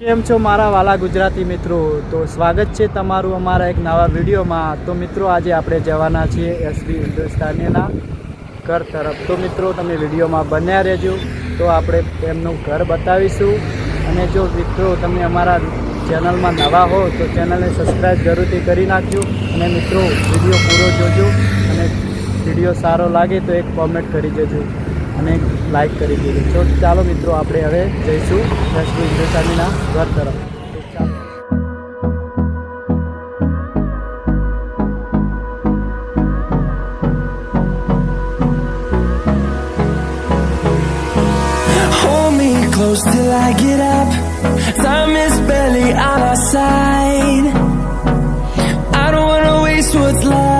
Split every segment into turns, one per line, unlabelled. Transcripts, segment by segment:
કેમ છો મારા વાલા ગુજરાતી મિત્રો? તો સ્વાગત છે તમારું અમારા એક નવા વિડીયોમાં. તો મિત્રો, આજે આપણે જવાના છીએ એસબી હિન્દુસ્તાનીના ઘર તરફ. તો મિત્રો, તમે વિડીયોમાં બન્યા રહેજો. તો આપણે એમનું ઘર બતાવીશું. અને જો મિત્રો, તમે અમારા ચેનલમાં નવા હો, તો ચેનલને સબસ્ક્રાઈબ જરૂરથી કરી નાખજો. અને મિત્રો, વીડિયો પૂરો જોજો. અને વીડિયો સારો લાગે, તો એક કોમેન્ટ કરી દેજો. અને લાઈક કરી દીધું તો ચાલો મિત્રો આપણે હવે જઈશું એસબી હિન્દુસ્તાનીના ઘર તરફ
close till I get up. Time is barely on our side. I don't wanna waste what's left.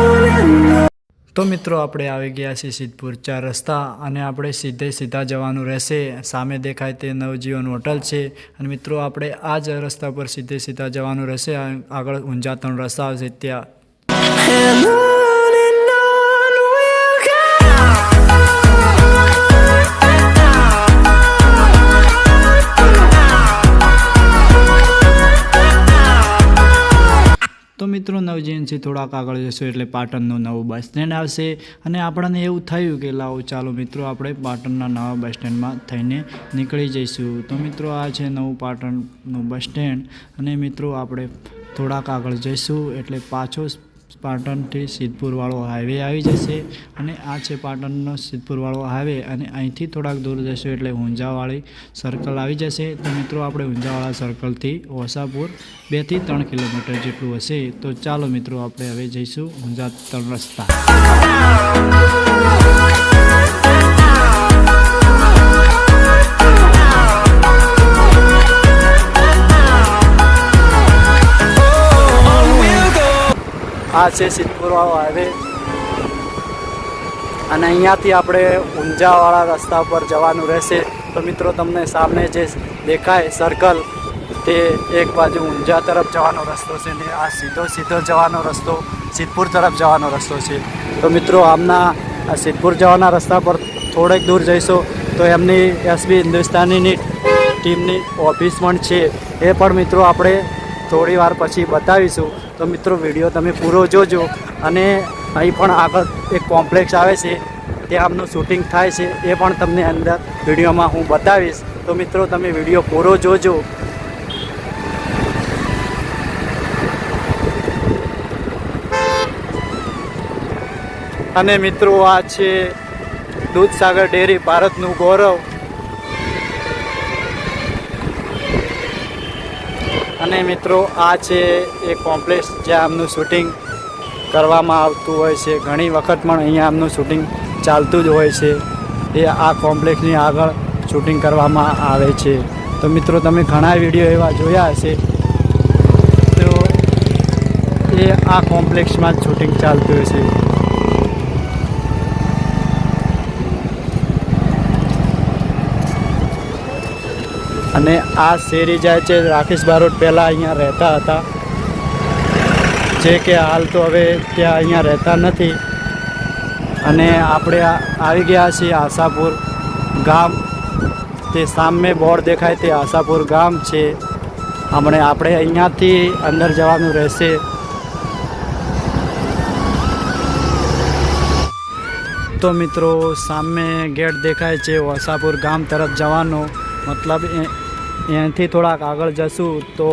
તો મિત્રો આપણે આવી ગયા છીએ સિદ્ધપુર ચાર રસ્તા અને આપણે સીધે સીધા જવાનું રહેશે. સામે દેખાય તે નવજીવન હોટલ છે અને મિત્રો આપણે આ જ રસ્તા પર સીધે સીધા જવાનું રહેશે. આગળ ઊંઝા ત્રણ રસ્તા આવશે ત્યાં. મિત્રો નવજીવનથી થોડાક આગળ જશું એટલે પાટણનું નવું બસ સ્ટેન્ડ આવશે. અને આપણને એવું થયું કે, લાવો, ચાલો મિત્રો, આપણે પાટણના નવા બસ સ્ટેન્ડમાં થઈને નીકળી જઈશું. તો મિત્રો, આ છે નવું પાટણનું બસ સ્ટેન્ડ. અને મિત્રો, આપણે થોડાક આગળ જઈશું એટલે પાછો પાટણથી સિદ્ધપુરવાળો હાઈવે આવી જશે અને આ છે પાટણનો સિદ્ધપુરવાળો હાઈવે અને અહીંથી થોડાક દૂર જશો એટલે ઊંઝાવાળી સર્કલ આવી જશે. તો મિત્રો, આપણે ઊંઝાવાળા સર્કલથી ઓસાપુર બેથી ત્રણ કિલોમીટર જેટલું હશે. તો ચાલો મિત્રો, આપણે હવે જઈશું ઊંઝા ત્રણ રસ્તા. આ છે સિદ્ધપુરવાળો હાઈવે. અને અહીંયાથી આપણે ઊંઝાવાળા રસ્તા પર જવાનું રહેશે. તો મિત્રો, તમને સામે જે દેખાય સર્કલ તે એક બાજુ ઊંઝા તરફ જવાનો રસ્તો છે ને આ સીધો સીધો જવાનો રસ્તો, સિદ્ધપુર તરફ જવાનો રસ્તો છે. તો મિત્રો, આમના સિદ્ધપુર જવાના રસ્તા પર થોડેક દૂર જઈશું, તો એમની એસબી હિન્દુસ્તાનીની ટીમની ઓફિસ પણ છે. એ પણ મિત્રો, આપણે થોડી વાર પછી બતાવીશું. તો મિત્રો, વીડિયો તમે પૂરો જોજો અને અહીં પણ આગળ એક કોમ્પ્લેક્સ આવે છે, ત્યાં આમનું શૂટિંગ થાય છે, એ પણ તમને અંદર વિડીયોમાં હું બતાવીશ. તો મિત્રો, તમે વીડિયો પૂરો જોજો. અને મિત્રો, આ છે દૂધસાગર ડેરી, ભારતનું ગૌરવ. અને મિત્રો, આ છે એ કોમ્પ્લેક્સ જ્યાં આમનું શૂટિંગ કરવામાં આવતું હોય છે. ઘણી વખત પણ અહીંયા આમનું શૂટિંગ ચાલતું જ હોય છે. એ આ કોમ્પ્લેક્સની આગળ શૂટિંગ કરવામાં આવે છે. તો મિત્રો, તમે ઘણા વીડિયો એવા જોયા હશે. તો એ આ કોમ્પ્લેક્સમાં જ શૂટિંગ ચાલતું હોય છે અને આ શેરી જાય છે, રાકેશ બારોટ પહેલાં અહીંયા રહેતા હતા. જે કે હાલ તો હવે ત્યાં અહીંયા રહેતા નથી. અને આપણે આવી ગયા છીએ આશાપુર ગામ. તે સામે બોર્ડ દેખાય તે આશાપુર ગામ છે. હમણે આપણે અહીંયાથી અંદર જવાનું રહેશે. તો મિત્રો, સામે ગેટ દેખાય છે વસાપુર ગામ તરફ જવાનો. મતલબ અહીંયાથી થોડાક આગળ જશું તો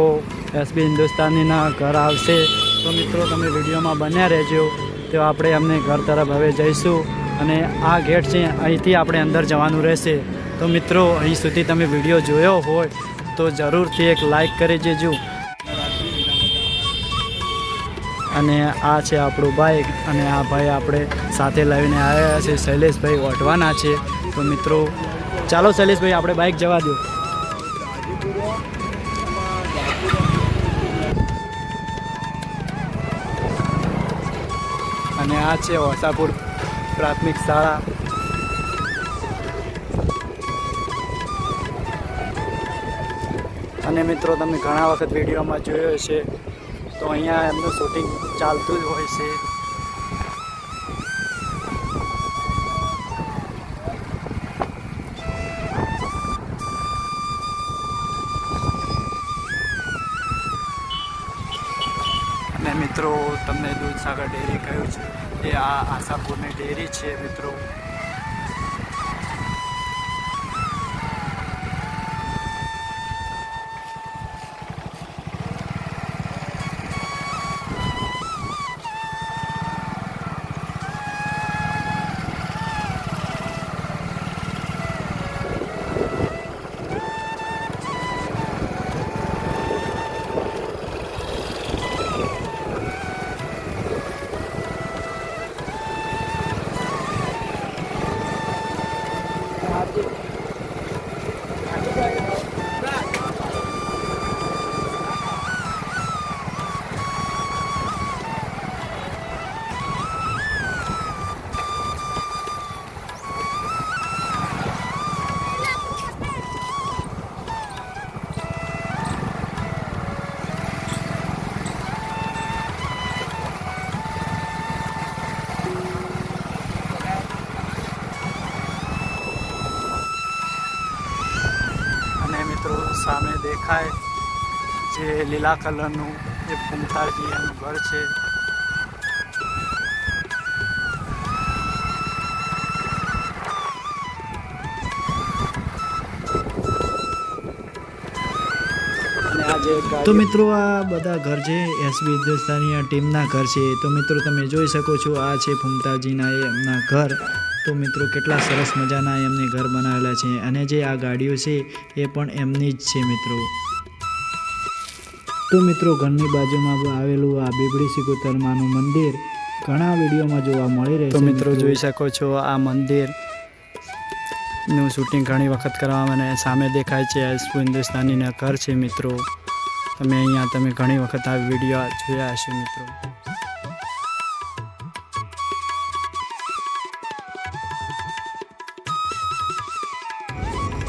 એસબી હિન્દુસ્તાનીના ઘર આવશે. તો મિત્રો, તમે વિડીયોમાં બન્યા રહેજો. તો આપણે અમને ઘર તરફ હવે જઈશું અને આ ગેટ છે, અહીંથી આપણે અંદર જવાનું રહેશે. તો મિત્રો, અહીં સુધી તમે વીડિયો જોયો હોય તો જરૂરથી એક લાઈક કરી દેજો. અને આ છે આપણું બાઇક અને આ ભાઈ આપણે સાથે લાવીને આવ્યા છે. શૈલેષભાઈ ઓઢવાના છે. તો મિત્રો, ચાલો શૈલેષભાઈ, આપણે બાઇક જવા દો. અને આ છે વસાપુર પ્રાથમિક શાળા. અને મિત્રો, તમે ઘણા વખત વિડીયોમાં જોયો છે તો અહીંયા એમનું શૂટિંગ ચાલતું જ હોય છે. અને મિત્રો, તમને દૂધસાગર ડેરી કહ્યું છે. એ આ આશાપુરની ડેરી છે મિત્રો. લીલા કલરનું એ પુમતાજી એનું ઘર છે.
તો મિત્રો આ બધા ઘર છે એસબી હિન્દુસ્તાની આ ટીમના ઘર છે. તો મિત્રો તમે જોઈ શકો છો આ છે ફૂમતાજીના એ એમના ઘર. તો મિત્રો કેટલા સરસ મજાના એમને ઘર બનાવેલા છે. અને જે આ ગાડીઓ છે એ પણ એમની જ છે મિત્રો. તો મિત્રો ઘરની બાજુમાં આવેલું આ બીબડી સિકુતરમાનું મંદિર ઘણા વિડીયોમાં જોવા મળી રહે
તો મિત્રો જોઈ શકો છો આ મંદિરનું શૂટિંગ ઘણી વખત કરવામાં અને સામે દેખાય છે હિન્દુસ્તાનીના ઘર છે મિત્રો. તમે અહીંયા તમે ઘણી વખત આ વીડિયો જોયા હશે મિત્રો.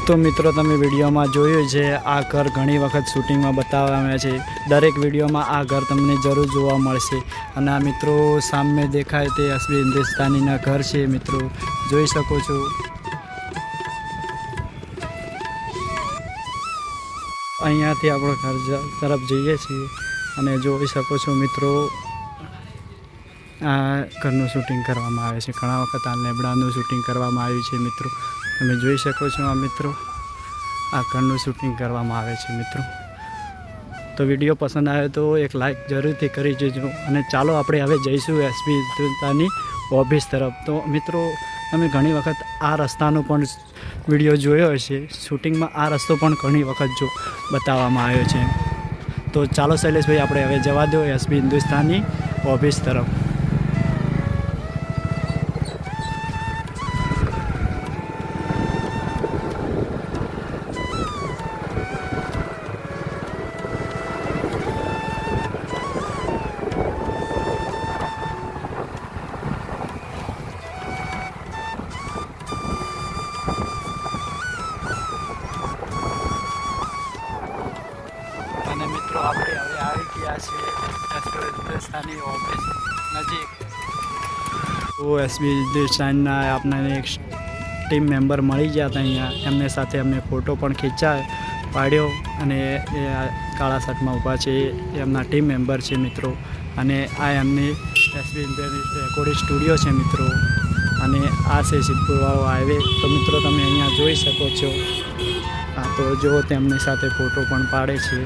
તો મિત્રો તમે વિડીયોમાં જોયું છે, આ ઘર ઘણી વખત શૂટિંગમાં બતાવવામાં છે. દરેક વિડીયોમાં આ ઘર તમને જરૂર જોવા મળશે. અને આ મિત્રો સામે દેખાય તે અસલી હિન્દુસ્તાનીના ઘર છે મિત્રો. જોઈ શકો છો. અહીંયાથી આપણે ઘર તરફ જઈએ છીએ અને જોઈ શકો છો મિત્રો, આ ઘરનું શૂટિંગ કરવામાં આવે છે. ઘણા વખત આ લેબડાનું શૂટિંગ કરવામાં આવ્યું છે મિત્રો. તમે જોઈ શકો છો આ મિત્રો. આ ઘરનું શૂટિંગ કરવામાં આવે છે મિત્રો. તો વીડિયો પસંદ આવે તો એક લાઈક જરૂરથી કરી દેજો અને ચાલો આપણે હવે જઈશું એસપી હિન્દુસ્તાની ઓફિસ તરફ. તો મિત્રો, તમે ઘણી વખત આ રસ્તાનો પણ વીડિયો જોયો હશે. શૂટિંગમાં આ રસ્તો પણ ઘણી વખત જો બતાવવામાં આવ્યો છે. તો ચાલો શૈલેષભાઈ, આપણે હવે જવા દો એસબી હિન્દુસ્તાની ઓફિસ તરફ. આપણે હવે આવી ગયા છીએ હિન્દુસ્તાની ઓફિસ નજીક. તો એસબી હિન્દુસ્તાનના આપણને એક ટીમ મેમ્બર મળી ગયા હતા અહીંયા. એમને સાથે અમને ફોટો પણ ખેંચાય, પાડ્યો અને એ કાળા શર્ટમાં ઊભા છે. એમના ટીમ મેમ્બર છે મિત્રો. અને આ એમની એસબી રેકોર્ડિંગ સ્ટુડિયો છે મિત્રો. અને આ છે સિદ્ધપુરવાળો હાઈવે તો મિત્રો તમે અહીંયા જોઈ શકો છો. તો જો તેમની સાથે ફોટો પણ પાડે છે.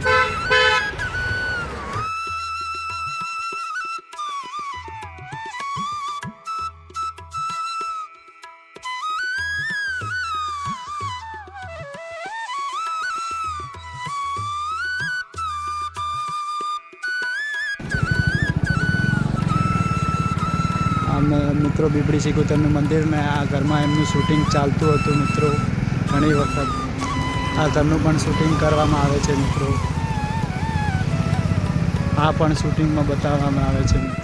મિત્રો બીબડી સિકોતરનું મંદિર ને આ ઘરમાં એમનું શૂટિંગ ચાલતું હતું મિત્રો ઘણી વખત. આ ઘરનું પણ શૂટિંગ કરવામાં આવે છે મિત્રો. આ પણ શૂટિંગમાં બતાવવામાં આવે છે મિત્રો.